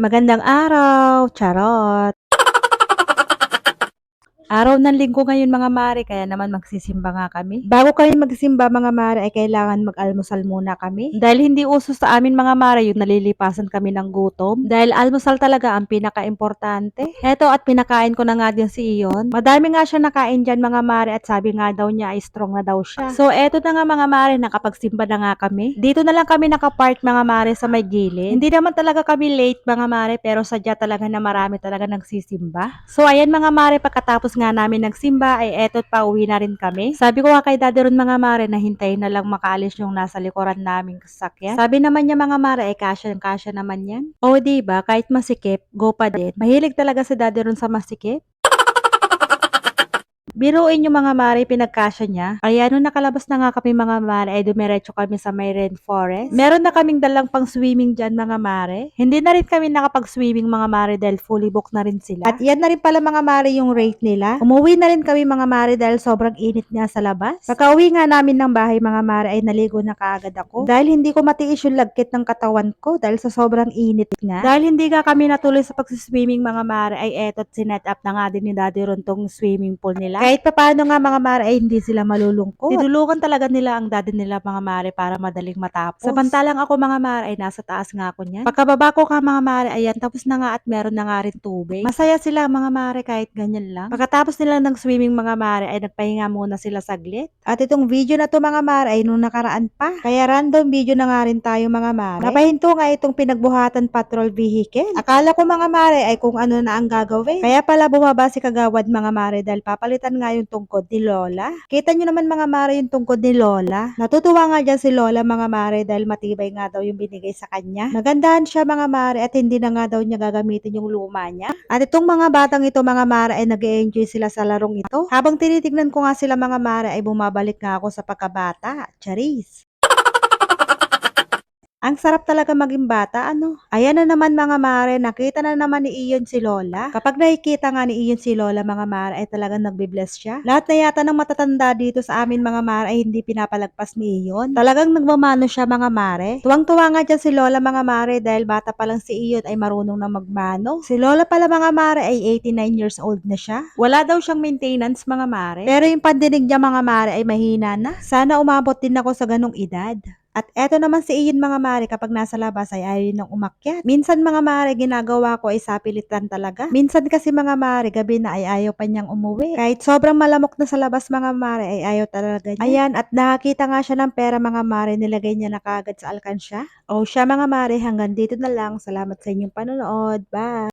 Magandang araw, charot. Araw ng linggo ngayon mga mare, kaya naman magsisimba nga kami. Bago kami magsimba mga mare, ay kailangan mag-almusal muna kami. Dahil hindi uso sa amin mga mare yung nalilipasan kami ng gutom. Dahil almusal talaga ang pinaka-importante. Heto at pinakain ko na nga din si Iyon. Madami nga siya nakain dyan mga mare at sabi nga daw niya ay strong na daw siya. So eto na nga mga mare, nakapagsimba na nga kami. Dito na lang kami nakapark mga mare sa may gilid. Hindi naman talaga kami late mga mare, pero sadya talaga na marami talaga nagsisimba. So ayan mga mare, pagkatapos nga namin nagsimba ay eto pa uwi na rin kami. Sabi ko nga kay daddy ron mga mare na hintayin na lang makaalis yung nasa likuran naming sasakyan. Sabi naman niya mga mare ay kasya kasya naman yan. O di ba kahit masikip, go pa din. Mahilig talaga si daddy ron sa masikip. Biruin yung mga mare pinagkasya niya. Kaya nung nakalabas na nga kami mga mare ay dumiretso kami sa may rainforest. Meron na kaming dalang pang swimming dyan mga mare. Hindi na rin kami nakapag-swimming mga mare dahil fully booked na rin sila. At yan na rin pala mga mare yung rate nila. Umuwi na rin kami mga mare dahil sobrang init nga sa labas. Pagka-uwi nga namin ng bahay mga mare ay naligo na kaagad ako. Dahil hindi ko matiis yung lagkit ng katawan ko dahil sa sobrang init nga. Dahil hindi nga kami natuloy sa pag-swimming mga mare ay etot sinet up na nga din ni Daddy Ron tong swimming pool nila. Kahit pa paano nga mga mare ay hindi sila malulungkot. Tinulungan talaga nila ang daddy nila mga mare para madaling matapos. Samantalang ako mga mare ay nasa taas nga ako niyan. Pagkababa ko ka mga mare ayan tapos na nga at meron na nga rin tubig. Masaya sila mga mare kahit ganyan lang. Pagkatapos nila ng swimming mga mare ay nagpahinga muna sila saglit. At itong video na to mga mare ay nung nakaraan pa. Kaya random video na nga rin tayo mga mare. Napahinto nga itong pinagbuhatan patrol vehicle. Akala ko mga mare ay kung ano na ang gagawin. Kaya pala bumaba si Kagawad mga mare dahil papalitan nga yung tungkod ni Lola. Kita nyo naman mga mare yung tungkod ni Lola. Natutuwa nga dyan si Lola mga mare dahil matibay nga daw yung binigay sa kanya. Nagandahan siya mga mare at hindi na nga daw niya gagamitin yung luma niya. At itong mga batang ito mga mare ay nag enjoy sila sa larong ito. Habang tinitignan ko nga sila mga mare ay bumabalik nga ako sa pagkabata. Charis! Ang sarap talaga maging bata, ano? Ayan na naman mga mare, nakita na naman ni Iyon si Lola. Kapag nakikita nga ni Iyon si Lola mga mare ay talagang nagbe-bless siya. Lahat na yata ng matatanda dito sa amin mga mare ay hindi pinapalagpas ni Iyon. Talagang nagmamano siya mga mare. Tuwang-tuwa nga dyan si Lola mga mare dahil bata pa lang si Iyon ay marunong na magmano. Si Lola pala mga mare ay 89 years old na siya. Wala daw siyang maintenance mga mare. Pero yung pandinig niya mga mare ay mahina na. Sana umabot din ako sa ganong edad. At eto naman si Ian mga mare kapag nasa labas ay ayaw nang umakyat. Minsan mga mare ginagawa ko ay sapilitan talaga. Minsan kasi mga mare gabi na ay ayaw pa niyang umuwi. Kahit sobrang malamok na sa labas mga mare ay ayaw talaga niya. Ayan at nakakita nga siya ng pera mga mare nilagay niya na kagad sa alkansya. O siya mga mare hanggang dito na lang. Salamat sa inyong panonood. Bye!